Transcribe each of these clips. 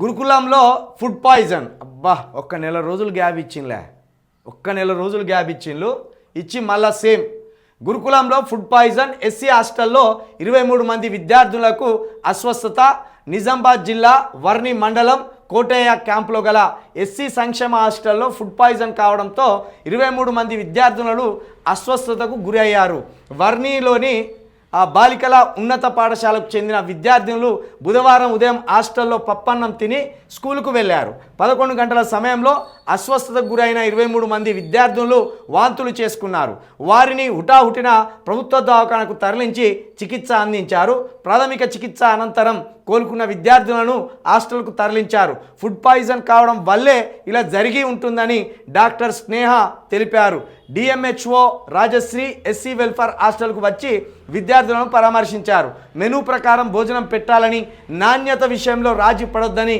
గురుకులంలో food poison. అబ్బా ఒక్క నెల రోజులు గ్యాప్ ఇచ్చిండ్లే. ఒక్క నెల రోజులు గ్యాప్ ఇచ్చిండ్లు. ఇచ్చి మళ్ళా సేమ్. గురుకులంలో ఫుడ్ పాయిజన్ ఎస్సీ హాస్టల్లో ఇరవై మూడు మంది విద్యార్థులకు అస్వస్థత. నిజామాబాద్ జిల్లా వర్ణి మండలం కోటయ్య క్యాంపులో గల ఎస్సీ సంక్షేమ హాస్టల్లో ఫుడ్ పాయిజన్ కావడంతో ఇరవై మూడు మంది విద్యార్థులను అస్వస్థతకు గురయ్యారు. వర్ణిలోని ఆ బాలికల ఉన్నత పాఠశాలకు చెందిన విద్యార్థినులు బుధవారం ఉదయం హాస్టల్లో పప్పన్నం తిని స్కూలుకు వెళ్ళారు. పదకొండు గంటల సమయంలో అస్వస్థతకు గురైన ఇరవై మూడు మంది విద్యార్థులు వాంతులు చేసుకున్నారు. వారిని హుటాహుటిన ప్రభుత్వ దవాఖానకు తరలించి చికిత్స అందించారు. ప్రాథమిక చికిత్స అనంతరం కోలుకున్న విద్యార్థులను హాస్టల్కు తరలించారు. ఫుడ్ పాయిజన్ కావడం వల్లే ఇలా జరిగి ఉంటుందని డాక్టర్ స్నేహ తెలిపారు. డిఎంహెచ్ఓ రాజశ్రీ ఎస్సీ వెల్ఫేర్ హాస్టల్కు వచ్చి విద్యార్థులను పరామర్శించారు. మెనూ ప్రకారం భోజనం పెట్టాలని నాణ్యత విషయంలో రాజీ పడొద్దని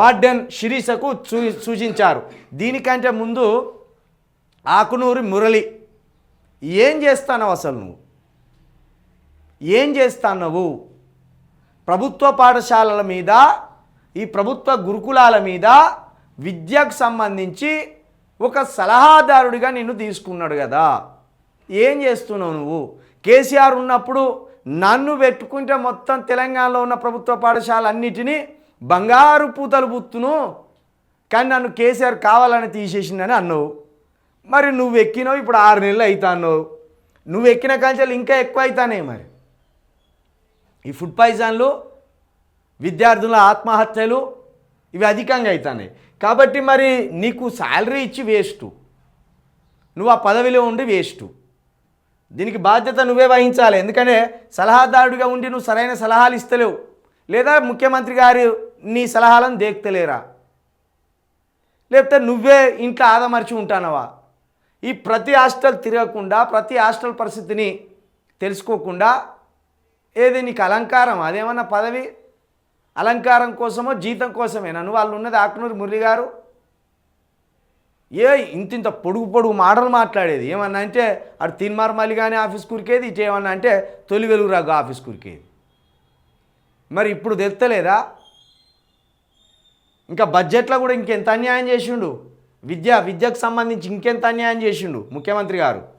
వార్డెన్ శిరీషకు సూ సూచించారు. దీనికంటే ముందు ఆకునూరి మురళి ఏం చేస్తానవు అసలు నువ్వు? ఏం చేస్తానవు? ప్రభుత్వ పాఠశాలల మీద ఈ ప్రభుత్వ గురుకులాల మీద విద్యకు సంబంధించి ఒక సలహాదారుడిగా నిన్ను తీసుకున్నాడు కదా. ఏం చేస్తున్నావు నువ్వు? కేసీఆర్ ఉన్నప్పుడు నన్ను పెట్టుకుంటే మొత్తం తెలంగాణలో ఉన్న ప్రభుత్వ పాఠశాల అన్నిటినీ బంగారు పూతలు పుత్తును. కానీ నన్ను కేసీఆర్ కావాలని తీసేసిందని అన్నావు. మరి నువ్వు ఎక్కినావు ఇప్పుడు ఆరు నెలలు అవుతాన్నావు. నువ్వు ఎక్కిన కంచెలు ఇంకా ఎక్కువ అవుతానే మరి. ఈ ఫుడ్ పాయిజన్లు విద్యార్థుల ఆత్మహత్యలు ఇవి అధికంగా అవుతున్నాయి. కాబట్టి మరి నీకు శాలరీ ఇచ్చి వేస్ట్. నువ్వు ఆ పదవిలో ఉండి వేస్ట్. దీనికి బాధ్యత నువ్వే వహించాలి. ఎందుకంటే సలహాదారుడిగా ఉండి నువ్వు సరైన సలహాలు ఇస్తలేవు. లేదా ముఖ్యమంత్రి గారు నీ సలహాలను దేక్తలేరా? లేకపోతే నువ్వే ఇంట్లో ఆదమర్చి ఉంటానవా? ఈ ప్రతి హాస్టల్ తిరగకుండా ప్రతి హాస్టల్ పరిస్థితిని తెలుసుకోకుండా ఏది నీకు అలంకారం? అదేమన్నా పదవి? అలంకారం కోసమో జీతం కోసమేనా? నువ్వు వాళ్ళు ఉన్నది ఆకునూరు మురళి గారు? ఏ ఇంత ఇంత పొడుగు పొడుగు మాటలు మాట్లాడేది. ఏమన్నా అంటే అటు తిన్మార్ మలిగానే కానీ ఆఫీస్ కురికేది ఇటు ఏమన్నా అంటే తొలి వెలుగు రాగు ఆఫీస్ కురికేది. మరి ఇప్పుడు తెలుస్తలేదా ఇంకా బడ్జెట్లో కూడా ఇంకెంత అన్యాయం చేసిండు? విద్య విద్యకు సంబంధించి ఇంకెంత అన్యాయం చేసిండు ముఖ్యమంత్రి గారు?